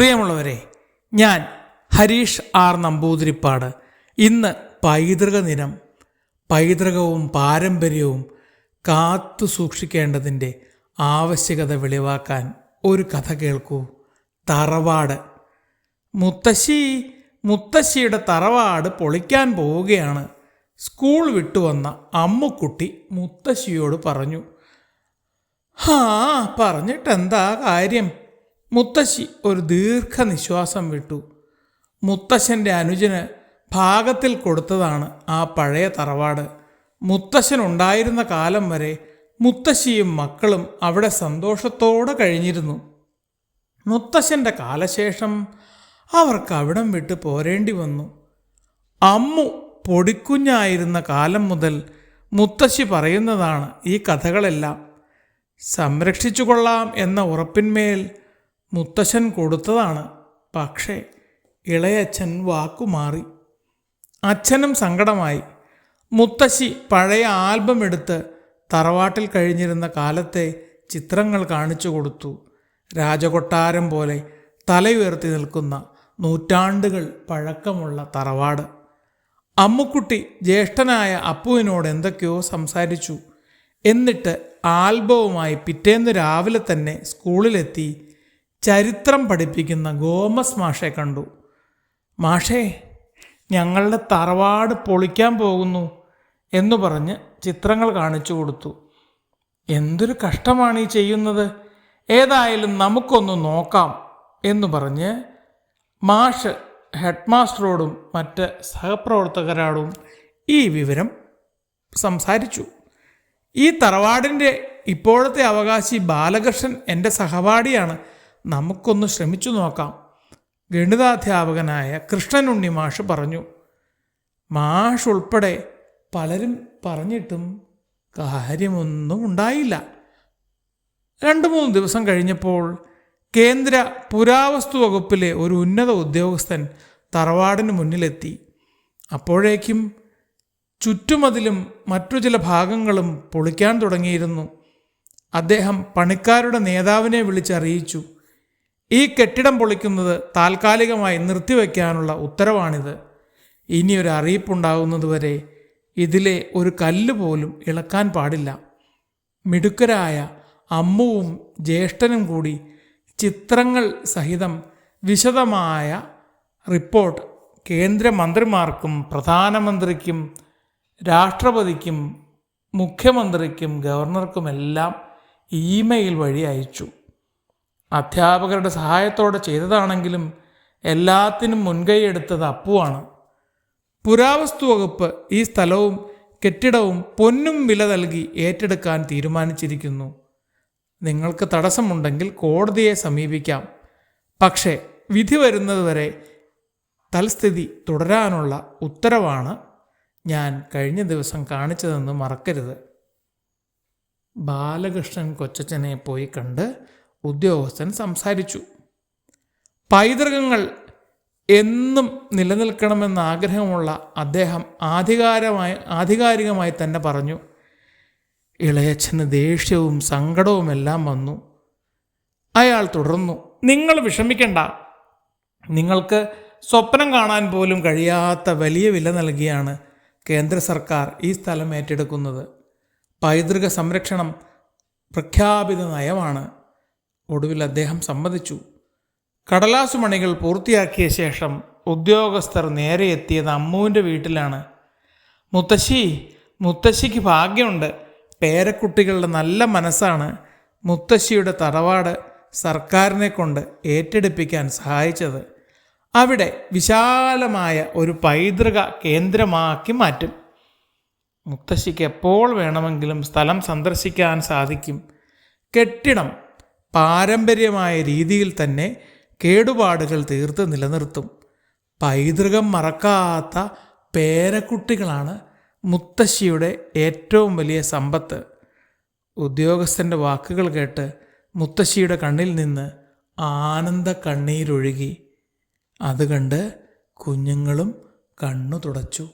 പ്രിയമുള്ളവരെ ഞാൻ ഹരീഷ് ആർ നമ്പൂതിരിപ്പാട്. ഇന്ന് പൈതൃക ദിനം. പൈതൃകവും പാരമ്പര്യവും കാത്തു സൂക്ഷിക്കേണ്ടതിന്റെ ആവശ്യകത വെളിവാക്കാൻ ഒരു കഥ കേൾക്കൂ. തറവാട്. മുത്തശ്ശി മുത്തശ്ശിയുടെ തറവാട് പൊളിക്കാൻ പോവുകയാണ്. സ്കൂൾ വിട്ടുവന്ന അമ്മുക്കുട്ടി മുത്തശ്ശിയോട് പറഞ്ഞു ഹാ പറഞ്ഞിട്ടെന്താ കാര്യം? മുത്തശ്ശി ഒരു ദീർഘനിശ്വാസം വിട്ടു. മുത്തശ്ശന്റെ അനുജന് ഭാഗത്തിൽ കൊടുത്തതാണ് ആ പഴയ തറവാട്. മുത്തശ്ശൻ ഉണ്ടായിരുന്ന കാലം വരെ മുത്തശ്ശിയും മക്കളും അവിടെ സന്തോഷത്തോടെ കഴിഞ്ഞിരുന്നു. മുത്തശ്ശന്റെ കാലശേഷം അവർക്ക് അവിടം വിട്ട് പോരേണ്ടി വന്നു. അമ്മു പൊടിക്കുഞ്ഞായിരുന്ന കാലം മുതൽ മുത്തശ്ശി പറയുന്നതാണ് ഈ കഥകളെല്ലാം. സംരക്ഷിച്ചു കൊള്ളാം എന്ന ഉറപ്പിന്മേൽ മുത്തശ്ശൻ കൊടുത്തതാണ്. പക്ഷേ ഇളയച്ഛൻ വാക്കുമാറി അച്ഛനും സങ്കടമായി. മുത്തശ്ശി പഴയ ആൽബം എടുത്ത് തറവാട്ടിൽ കഴിഞ്ഞിരുന്ന കാലത്തെ ചിത്രങ്ങൾ കാണിച്ചു കൊടുത്തു. രാജകൊട്ടാരം പോലെ തലയുയർത്തി നിൽക്കുന്ന നൂറ്റാണ്ടുകൾ പഴക്കമുള്ള തറവാട്. അമ്മുക്കുട്ടി ജ്യേഷ്ഠനായ അപ്പുവിനോട് എന്തൊക്കെയോ സംസാരിച്ചു. എന്നിട്ട് ആൽബവുമായി പിറ്റേന്ന് രാവിലെ തന്നെ സ്കൂളിലെത്തി ചരിത്രം പഠിപ്പിക്കുന്ന ഗോമസ് മാഷെ കണ്ടു. മാഷേ ഞങ്ങളുടെ തറവാട് പൊളിക്കാൻ പോകുന്നു എന്നു പറഞ്ഞ് ചിത്രങ്ങൾ കാണിച്ചു കൊടുത്തു. എന്തൊരു കഷ്ടമാണ് ഈ ചെയ്യുന്നത്. ഏതായാലും നമുക്കൊന്ന് നോക്കാം എന്ന് പറഞ്ഞ് മാഷ് ഹെഡ്മാസ്റ്ററോടും മറ്റ് സഹപ്രവർത്തകരോടും ഈ വിവരം സംസാരിച്ചു. ഈ തറവാടിന്റെ ഇപ്പോഴത്തെ അവകാശി ബാലകൃഷ്ണൻ എന്റെ സഹപാഠിയാണ്. നമുക്കൊന്ന് ശ്രമിച്ചു നോക്കാം. ഗണിതാധ്യാപകനായ കൃഷ്ണനുണ്ണി മാഷ് പറഞ്ഞു മാഷ് ഉൾപ്പെടെ പലരും പറഞ്ഞിട്ടും കാര്യമൊന്നും ഉണ്ടായില്ല. രണ്ട് മൂന്ന് ദിവസം കഴിഞ്ഞപ്പോൾ കേന്ദ്ര പുരാവസ്തു വകുപ്പിലെ ഒരു ഉന്നത ഉദ്യോഗസ്ഥൻ തറവാടിന് മുന്നിലെത്തി. അപ്പോഴേക്കും ചുറ്റുമതിലും മറ്റു ചില ഭാഗങ്ങളും പൊളിക്കാൻ തുടങ്ങിയിരുന്നു. അദ്ദേഹം പണിക്കാരുടെ നേതാവിനെ വിളിച്ചറിയിച്ചു. ഈ കെട്ടിടം പൊളിക്കുന്നത് താൽക്കാലികമായി നിർത്തിവെക്കാനുള്ള ഉത്തരവാണിത്. ഇനി ഒരു അറിയിപ്പുണ്ടാകുന്നതുവരെ ഇതിലെ ഒരു കല്ല് പോലും ഇളക്കാൻ പാടില്ല. മിടുക്കരായ അമ്മുവും ജ്യേഷ്ഠനും കൂടി ചിത്രങ്ങൾ സഹിതം വിശദമായ റിപ്പോർട്ട് കേന്ദ്രമന്ത്രിമാർക്കും പ്രധാനമന്ത്രിക്കും രാഷ്ട്രപതിക്കും മുഖ്യമന്ത്രിക്കും ഗവർണർക്കുമെല്ലാം ഇമെയിൽ വഴി അയച്ചു. അധ്യാപകരുടെ സഹായത്തോടെ ചെയ്തതാണെങ്കിലും എല്ലാത്തിനും മുൻകൈയെടുത്തത് അപ്പുവാണ്. പുരാവസ്തു വകുപ്പ് ഈ സ്ഥലവും കെട്ടിടവും പൊന്നും വില നൽകി ഏറ്റെടുക്കാൻ തീരുമാനിച്ചിരിക്കുന്നു. നിങ്ങൾക്ക് തടസ്സമുണ്ടെങ്കിൽ കോടതിയെ സമീപിക്കാം. പക്ഷേ വിധി വരുന്നതുവരെ തൽസ്ഥിതി തുടരാനുള്ള ഉത്തരവാണ് ഞാൻ കഴിഞ്ഞ ദിവസം കാണിച്ചതെന്ന് മറക്കരുത്. ബാലകൃഷ്ണൻ കൊച്ചച്ഛനെ പോയി കണ്ട് ഉദ്യോഗസ്ഥൻ സംസാരിച്ചു. പൈതൃകങ്ങൾ എന്നും നിലനിൽക്കണമെന്ന ആഗ്രഹമുള്ള അദ്ദേഹം ആധികാരമായി ആധികാരികമായി തന്നെ പറഞ്ഞു. ഇളയച്ഛന് ദേഷ്യവും സങ്കടവുമെല്ലാം വന്നു. അയാൾ തുടർന്നു നിങ്ങൾ വിഷമിക്കണ്ട. നിങ്ങൾക്ക് സ്വപ്നം കാണാൻ പോലും കഴിയാത്ത വലിയ വില നൽകിയാണ് കേന്ദ്ര സർക്കാർ ഈ സ്ഥലം ഏറ്റെടുക്കുന്നത്. പൈതൃക സംരക്ഷണം പ്രഖ്യാപിത നയമാണ്. ഒടുവിൽ അദ്ദേഹം സമ്മതിച്ചു. കടലാസു മണികൾ പൂർത്തിയാക്കിയ ശേഷം ഉദ്യോഗസ്ഥർ നേരെ എത്തിയത് അമ്മുവിന്റെ വീട്ടിലാണ്. മുത്തശ്ശി മുത്തശ്ശിക്ക് ഭാഗ്യമുണ്ട്. പേരക്കുട്ടികളുടെ നല്ല മനസ്സാണ്. മുത്തശ്ശിയുടെ തറവാട് സർക്കാരിനെ കൊണ്ട് ഏറ്റെടുപ്പിക്കാൻ സഹായിച്ചത്. അവിടെ വിശാലമായ ഒരു പൈതൃക കേന്ദ്രമാക്കി മാറ്റും. മുത്തശ്ശിക്ക് എപ്പോൾ വേണമെങ്കിലും സ്ഥലം സന്ദർശിക്കാൻ സാധിക്കും. കെട്ടിടം പാരമ്പര്യമായ രീതിയിൽ തന്നെ കേടുപാടുകൾ തീർത്ത് നിലനിർത്തും. പൈതൃകം മറക്കാത്ത പേരക്കുട്ടികളാണ് മുത്തശ്ശിയുടെ ഏറ്റവും വലിയ സമ്പത്ത്. ഉദ്യോഗസ്ഥന്റെ വാക്കുകൾ കേട്ട് മുത്തശ്ശിയുടെ കണ്ണിൽ നിന്ന് ആനന്ദ കണ്ണീരൊഴുകി. അത് കണ്ട് കുഞ്ഞുങ്ങളും കണ്ണു തുടച്ചു.